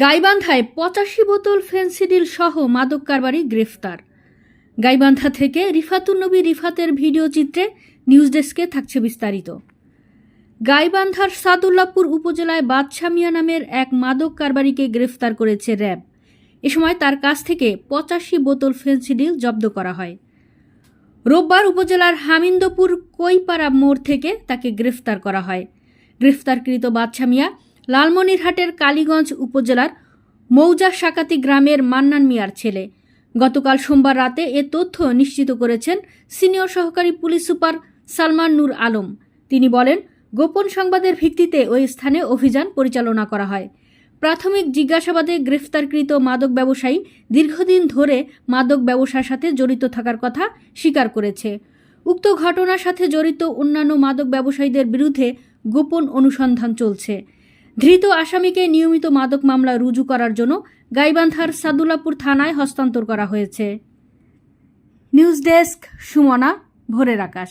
গাইবান্ধায় পঁচাশি বোতল ফেন্সিডিল সহ মাদক কারবারি গ্রেফতার। গাইবান্ধা থেকে রিফাতুন্নবী রিফাতের ভিডিও চিত্রে নিউজ ডেস্কে থাকছে বিস্তারিত। গাইবান্ধার সাদুল্লাপুর উপজেলায় বাদশা মিয়া নামের এক মাদক কারবারিকে গ্রেফতার করেছে র্যাব। এ সময় তার কাছ থেকে পঁচাশি বোতল ফেন্সিডিল জব্দ করা হয়। রোববার উপজেলার হামিন্দপুর কৈপাড়া মোড় থেকে তাকে গ্রেফতার করা হয়। গ্রেফতারকৃত বাদশা মিয়া লালমনিরহাটের কালীগঞ্জ উপজেলার মৌজা সাকাতি গ্রামের মান্নান মিয়ার ছেলে। গতকাল সোমবার রাতে এ তথ্য নিশ্চিত করেছেন সিনিয়র সহকারী পুলিশ সুপার সালমান নূর আলম। তিনি বলেন, গোপন সংবাদের ভিত্তিতে ওই স্থানে অভিযান পরিচালনা করা হয়। প্রাথমিক জিজ্ঞাসাবাদে গ্রেফতারকৃত মাদক ব্যবসায়ী দীর্ঘদিন ধরে মাদক ব্যবসার সাথে জড়িত থাকার কথা স্বীকার করেছে। উক্ত ঘটনার সাথে জড়িত অন্যান্য মাদক ব্যবসায়ীদের বিরুদ্ধে গোপন অনুসন্ধান চলছে। ধৃত আসামিকে নিয়মিত মাদক মামলা রুজু করার জন্য গাইবান্ধার সাদুলাপুর থানায় হস্তান্তর করা হয়েছে। নিউজ ডেস্ক, সুমনা, ভোরের আকাশ।